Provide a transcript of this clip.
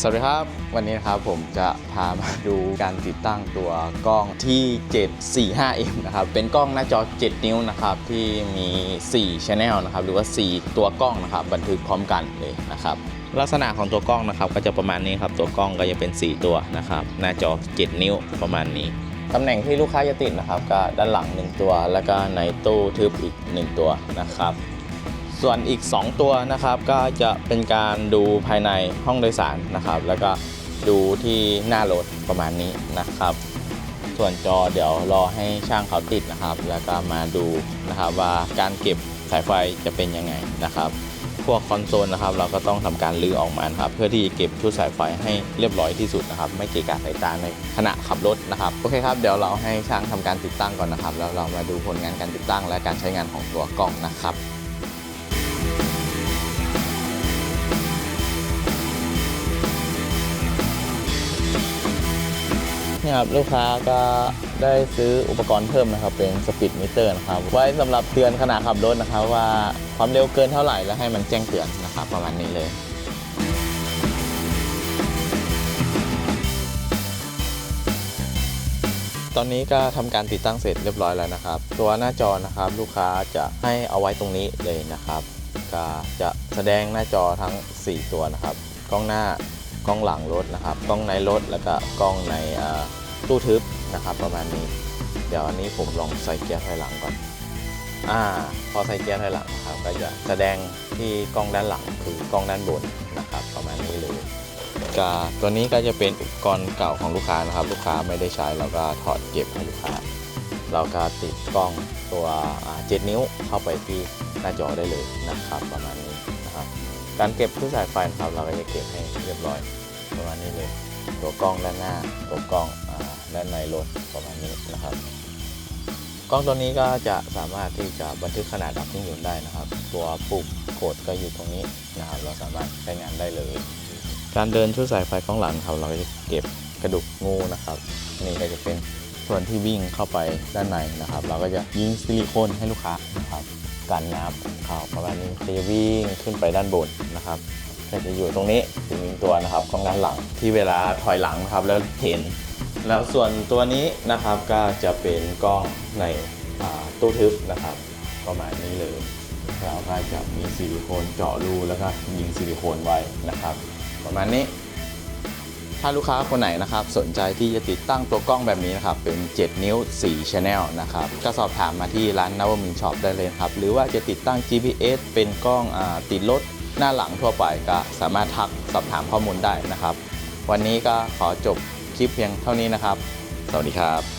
สวัสดีครับ วันนี้นะครับผมจะพามาดูการติดตั้งตัวกล้องที่ 745M นะครับ เป็นกล้องหน้าจอ 7 นิ้วนะครับ ที่มี 4 Channel นะครับ หรือว่า 4 ตัวกล้องนะครับ บันทึกพร้อมกันเลยนะครับลักษณะของตัวกล้องนะครับ ก็จะประมาณนี้ครับ ตัวกล้องก็จะเป็น 4 ตัวนะครับ หน้าจอ 7 นิ้วประมาณนี้ตำแหน่งที่ลูกค้าจะติดนะครับ ก็ด้านหลัง 1 ตัว แล้วก็ในตู้ทึบอีก 1 ตัวนะครับ ส่วนอีก 2 ตัวนะครับก็จะเป็นการดูภายในห้องโดยสารนะครับ แล้วก็ดูที่หน้ารถประมาณนี้นะครับ ส่วนจอเดี๋ยวรอให้ช่างเขาติดนะครับ แล้วก็มาดูนะครับว่าการเก็บสายไฟจะเป็นยังไงนะครับ พวกคอนโซลนะครับ เราก็ต้องทำการรื้อออกมาครับ เพื่อที่จะเก็บชุดสายไฟให้เรียบร้อยที่สุดนะครับ ไม่เกะกะสายตาในขณะขับรถนะครับโอเคครับเดี๋ยวเราให้ช่างทำการติดตั้งก่อนนะครับ แล้วเรามาดูผลงานการติดตั้งและการใช้งานของตัวกล้องนะครับ นี่ครับลูกค้าก็ได้ซื้ออุปกรณ์เพิ่มนะครับ เป็นสปีดมิเตอร์นะครับ ไว้สำหรับเตือนขณะขับรถนะครับ ว่าความเร็วเกินเท่าไหร่แล้วให้มันแจ้งเตือนนะครับ ประมาณนี้เลยตอนนี้ก็ทำการติดตั้งเสร็จเรียบร้อยแล้วนะครับ ตัวหน้าจอนะครับลูกค้าจะให้เอาไว้ตรงนี้เลยนะครับ ก็จะแสดงหน้าจอทั้ง 4 ตัวนะครับ กล้องหน้ากล้องหลังรถนะครับ กล้องในรถแล้วก็กล้องใน ตู้ทึบนะครับประมาณนี้ เดี๋ยวอันนี้ผมลองใส่เกียร์ถอยหลังก่อนอ่าพอใส่เกียร์ถอยหลังนะครับก็จะแสดงที่กล้องด้านหลังคือกล้องด้านบนนะครับประมาณนี้เลยก็ตัวนี้ก็จะเป็นอุปกรณ์เก่าของลูกค้านะครับ ลูกค้าไม่ได้ใช้เราก็ถอดเก็บให้ลูกค้าเราก็ติดกล้องตัวอ่า7นิ้วเข้าไปที่หน้าจอได้เลยนะครับ ประมาณนี้นะครับการเก็บทุกสายไฟนะครับเราก็จะเก็บให้เรียบร้อย ประมาณนี้เลย ตัวกล้องด้านหน้า ตัวกล้อง ด้านในรถประมาณนี้นะครับ กล้องตัวนี้ก็จะสามารถที่จะบันทึกขนาดดับเครื่องยนต์ได้นะครับ ตัวปุ่มกดก็อยู่ตรงนี้นะครับ เราสามารถใช้งานได้เลย การเดินชุดสายไฟกล้องหลังครับเราจะเก็บกระดูกงูนะครับ นี่ก็จะเป็นส่วนที่วิ่งเข้าไปด้านในนะครับ เราก็จะยิงซิลิโคนให้ลูกค้านะครับกันน้ำเข้าประมาณนี้จะวิ่งขึ้นไปด้านบนนะครับก็จะอยู่ตรงนี้ถึงตัวนะครับกล้องด้านหลังที่เวลาถอยหลังนะครับแล้วเห็น แล้วส่วนตัวนี้นะครับก็จะเป็นกล้องในตู้ทึบนะครับประมาณนี้เลยเราก็จะมีซิลิโคนเจาะรูแล้วก็ยิงซิลิโคนไว้นะครับ ประมาณนี้ ถ้าลูกค้าคนไหนนะครับ สนใจที่จะติดตั้งตัวกล้องแบบนี้นะครับ เป็น 7 นิ้ว 4 Channel นะครับก็สอบถามมาที่ร้านนวมินช็อปได้เลยครับ หรือว่าจะติดตั้ง GPS เป็นกล้องอติดรถหน้าหลังทั่วไปก็สามารถทักสอบถามข้อมูลได้นะครับ วันนี้ก็ขอจบ คลิปเพียงเท่านี้นะครับ สวัสดีครับ